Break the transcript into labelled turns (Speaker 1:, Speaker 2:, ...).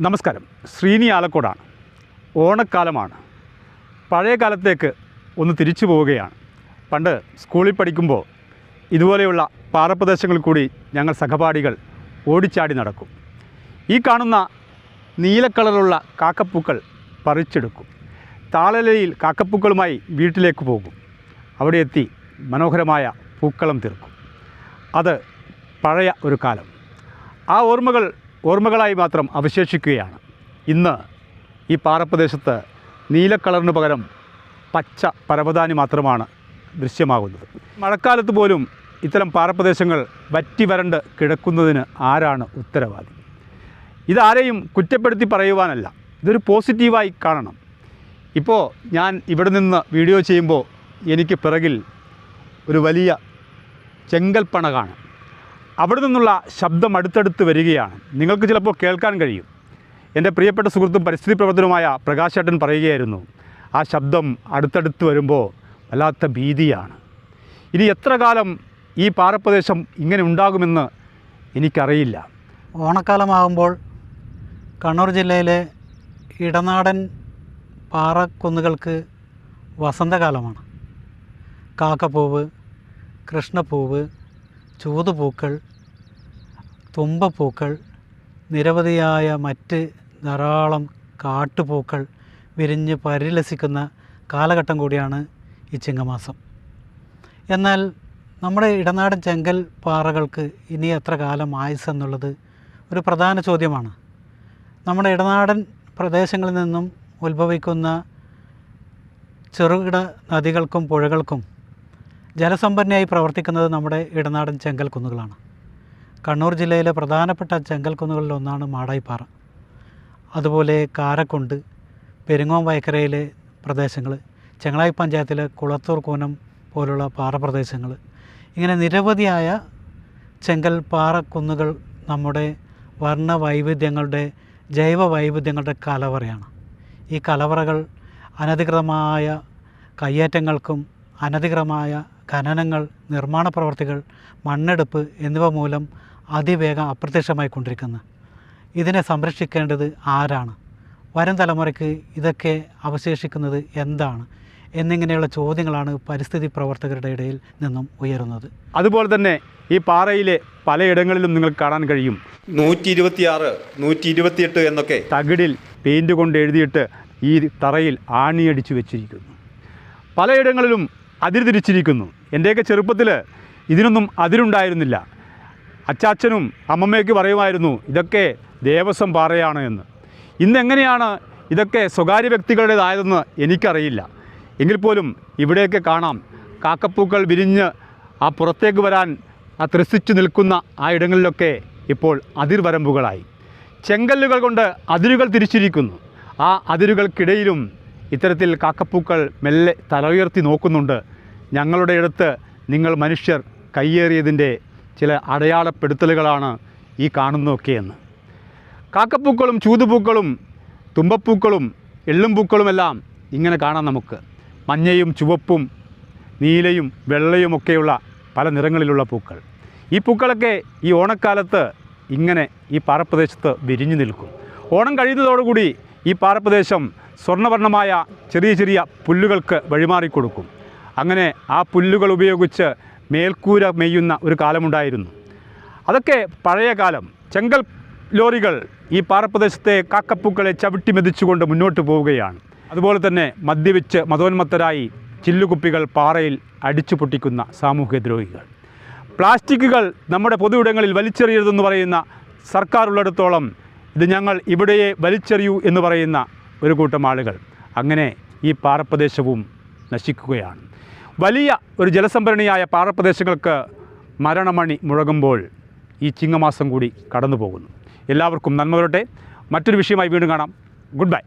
Speaker 1: നമസ്കാരം. ശ്രീനി ആലക്കോടാണ്. ഓണക്കാലമാണ്. പഴയ കാലത്തേക്ക് ഒന്ന് തിരിച്ചു പോവുകയാണ്. പണ്ട് സ്കൂളിൽ പഠിക്കുമ്പോൾ ഇതുപോലെയുള്ള പാറപ്രദേശങ്ങളിൽ കൂടി ഞങ്ങൾ സഹപാഠികൾ ഓടിച്ചാടി നടക്കും. ഈ കാണുന്ന നീലക്കളറുള്ള കാക്കപ്പൂക്കൾ പറിച്ചെടുക്കും. താളലയിൽ കാക്കപ്പൂക്കളുമായി വീട്ടിലേക്ക് പോകും. അവിടെ എത്തി മനോഹരമായ പൂക്കളം തീർക്കും. അത് പഴയ ഒരു കാലം. ആ ഓർമ്മകൾ ഓർമ്മകളായി മാത്രം അവശേഷിക്കുകയാണ്. ഇന്ന് ഈ പാറപ്രദേശത്ത് നീലക്കളറിന് കളറിന് പകരം പച്ച പരവതാനി മാത്രമാണ് ദൃശ്യമാകുന്നത്. മഴക്കാലത്ത് പോലും ഇത്തരം പാറപ്രദേശങ്ങൾ വറ്റി വരണ്ട് കിടക്കുന്നതിന് ആരാണ് ഉത്തരവാദി? ഇതാരെയും കുറ്റപ്പെടുത്തി പറയുവാനല്ല. ഇതൊരു പോസിറ്റീവായി കാണണം. ഇപ്പോൾ ഞാൻ ഇവിടെ നിന്ന് വീഡിയോ ചെയ്യുമ്പോൾ എനിക്ക് പിറകിൽ ഒരു വലിയ ചെങ്കൽപ്പണ കാണാം. അവിടെ നിന്നുള്ള ശബ്ദം അടുത്തടുത്ത് വരികയാണ്. നിങ്ങൾക്ക് ചിലപ്പോൾ കേൾക്കാൻ കഴിയും. എന്റെ പ്രിയപ്പെട്ട സുഹൃത്തും പരിസ്ഥിതി പ്രവർത്തനവുമായ പ്രകാശേട്ടൻ പറയുകയായിരുന്നു ആ ശബ്ദം അടുത്തടുത്ത് വരുമ്പോൾ വല്ലാത്ത ഭീതിയാണ്. ഇനി എത്ര കാലം ഈ പാറപ്രദേശം ഇങ്ങനെ ഉണ്ടാകുമെന്ന് എനിക്കറിയില്ല.
Speaker 2: ഓണക്കാലമാകുമ്പോൾ കണ്ണൂർ ജില്ലയിലെ ഇടനാടൻ പാറക്കുന്നുകൾക്ക് വസന്തകാലമാണ്. കാക്കപ്പൂവ് കൃഷ്ണപ്പൂവ് ചൂതുപൂക്കൾ തുമ്പപ്പൂക്കൾ നിരവധിയായ മറ്റ് ധാരാളം കാട്ടുപൂക്കൾ വിരിഞ്ഞ് പരിലസിക്കുന്ന കാലഘട്ടം കൂടിയാണ് ഈ ചിങ്ങമാസം. എന്നാൽ നമ്മുടെ ഇടനാടൻ ചെങ്കൽ പാറകൾക്ക് ഇനി എത്ര കാലം ആയുസ് എന്നുള്ളത് ഒരു പ്രധാന ചോദ്യമാണ്. നമ്മുടെ ഇടനാടൻ പ്രദേശങ്ങളിൽ നിന്നും ഉത്ഭവിക്കുന്ന ചെറുകിട നദികൾക്കും പുഴകൾക്കും ജലസമ്പന്നയായി പ്രവർത്തിക്കുന്നത് നമ്മുടെ ഇടനാടൻ ചെങ്കൽ കുന്നുകളാണ് കണ്ണൂർ ജില്ലയിലെ പ്രധാനപ്പെട്ട ചെങ്കൽ കുന്നുകളിൽ ഒന്നാണ് മാടായിപ്പാറ. അതുപോലെ കാരക്കുണ്ട് പെരുങ്ങോം വയക്കരയിലെ പ്രദേശങ്ങൾ ചെങ്ങളായി പഞ്ചായത്തിലെ കുളത്തൂർ കൂനം പോലുള്ള പാറപ്രദേശങ്ങൾ ഇങ്ങനെ നിരവധിയായ ചെങ്കൽ പാറക്കുന്നുകൾ നമ്മുടെ വർണ വൈവിധ്യങ്ങളുടെ ജൈവ വൈവിധ്യങ്ങളുടെ കലവറയാണ്. ഈ കലവറകൾ അനധികൃതമായ കയ്യേറ്റങ്ങൾക്കും അനധികൃതമായ ഖനനങ്ങൾ നിർമ്മാണ പ്രവർത്തികൾ മണ്ണെടുപ്പ് എന്നിവ മൂലം അതിവേഗം അപ്രത്യക്ഷമായി കൊണ്ടിരിക്കുന്നു. ഇതിനെ സംരക്ഷിക്കേണ്ടത് ആരാണ്? വരും തലമുറയ്ക്ക് ഇതൊക്കെ അവശേഷിക്കുന്നത് എന്താണ്? എന്നിങ്ങനെയുള്ള ചോദ്യങ്ങളാണ് പരിസ്ഥിതി പ്രവർത്തകരുടെ ഇടയിൽ നിന്നും ഉയരുന്നത്.
Speaker 1: അതുപോലെ തന്നെ ഈ പാറയിലെ പലയിടങ്ങളിലും നിങ്ങൾ കാണാൻ കഴിയും. നൂറ്റി ഇരുപത്തിയാറ് നൂറ്റി ഇരുപത്തിയെട്ട് എന്നൊക്കെ തകിടിൽ പെയിന്റ് കൊണ്ട് എഴുതിയിട്ട് ഈ തറയിൽ ആണിയടിച്ചു വെച്ചിരിക്കുന്നു. പലയിടങ്ങളിലും അതിര് തിരിച്ചിരിക്കുന്നു എന്റെയൊക്കെ ചെറുപ്പത്തിൽ ഇതിനൊന്നും അതിരുണ്ടായിരുന്നില്ല. അച്ചാച്ചനും അമ്മമ്മയൊക്കെ പറയുമായിരുന്നു ഇതൊക്കെ ദേവസ്വം പാറയാണ് എന്ന്. ഇന്ന് എങ്ങനെയാണ് ഇതൊക്കെ സ്വകാര്യ വ്യക്തികളുടേതായതെന്ന് എനിക്കറിയില്ല. എങ്കിൽ പോലും ഇവിടെയൊക്കെ കാണാം കാക്കപ്പൂക്കൾ വിരിഞ്ഞ് ആ പുറത്തേക്ക് വരാൻ ആ ത്രസിച്ചു നിൽക്കുന്ന ആ ഇടങ്ങളിലൊക്കെ ഇപ്പോൾ അതിർവരമ്പുകളായി. ചെങ്കല്ലുകൾ കൊണ്ട് അതിരുകൾ തിരിച്ചിരിക്കുന്നു. ആ അതിരുകൾക്കിടയിലും ഇത്തരത്തിൽ കാക്കപ്പൂക്കൾ മെല്ലെ തല ഉയർത്തി നോക്കുന്നുണ്ട്. ഞങ്ങളുടെ അടുത്ത് നിങ്ങൾ മനുഷ്യർ കയ്യേറിയതിന്റെ ചില അടയാളപ്പെടുത്തലുകളാണ് ഈ കാണുന്നതൊക്കെയെന്ന് കാക്കപ്പൂക്കളും ചൂതുപൂക്കളും തുമ്പപ്പൂക്കളും എള്ളും പൂക്കളുമെല്ലാം ഇങ്ങനെ കാണാം നമുക്ക്. മഞ്ഞയും ചുവപ്പും നീലയും വെള്ളയുമൊക്കെയുള്ള പല നിറങ്ങളിലുള്ള പൂക്കൾ. ഈ പൂക്കളൊക്കെ ഈ ഓണക്കാലത്ത് ഇങ്ങനെ ഈ പാറപ്രദേശത്ത് വിരിഞ്ഞു നിൽക്കും. ഓണം കഴിയുന്നതോടുകൂടി ഈ പാറപ്രദേശം സ്വർണവർണമായ ചെറിയ ചെറിയ പുല്ലുകൾക്ക് വഴിമാറിക്കൊടുക്കും. അങ്ങനെ ആ പുല്ലുകൾ ഉപയോഗിച്ച് മേൽക്കൂര മെയ്യുന്ന ഒരു കാലമുണ്ടായിരുന്നു. അതൊക്കെ പഴയ കാലം. ചെങ്കൽ ലോറികൾ ഈ പാറപ്രദേശത്തെ കാക്കപ്പൂക്കളെ ചവിട്ടി മെതിച്ചുകൊണ്ട് മുന്നോട്ട് പോവുകയാണ്. അതുപോലെ തന്നെ മദ്യപിച്ച് മതോന്മത്തരായി ചില്ലുകുപ്പികൾ പാറയിൽ അടിച്ചു പൊട്ടിക്കുന്ന സാമൂഹ്യ ദ്രോഹികൾ. പ്ലാസ്റ്റിക്കുകൾ നമ്മുടെ പൊതു ഇടങ്ങളിൽ വലിച്ചെറിയരുതെന്ന് പറയുന്ന സർക്കാർ ഉള്ളിടത്തോളം ഇത് ഞങ്ങൾ ഇവിടെയെ വലിച്ചെറിയൂ എന്ന് പറയുന്ന ഒരു കൂട്ടം ആളുകൾ അങ്ങനെ ഈ പാറപ്രദേശവും നശിക്കുകയാണ്. വലിയ ഒരു ജലസംഭരണിയായ പാറപ്രദേശങ്ങൾക്ക് മരണമണി മുഴങ്ങുമ്പോൾ ഈ ചിങ്ങമാസം കൂടി കടന്നു പോകുന്നു എല്ലാവർക്കും നന്മ വരട്ടെ. മറ്റൊരു വിഷയമായി വീണ്ടും കാണാം. Good bye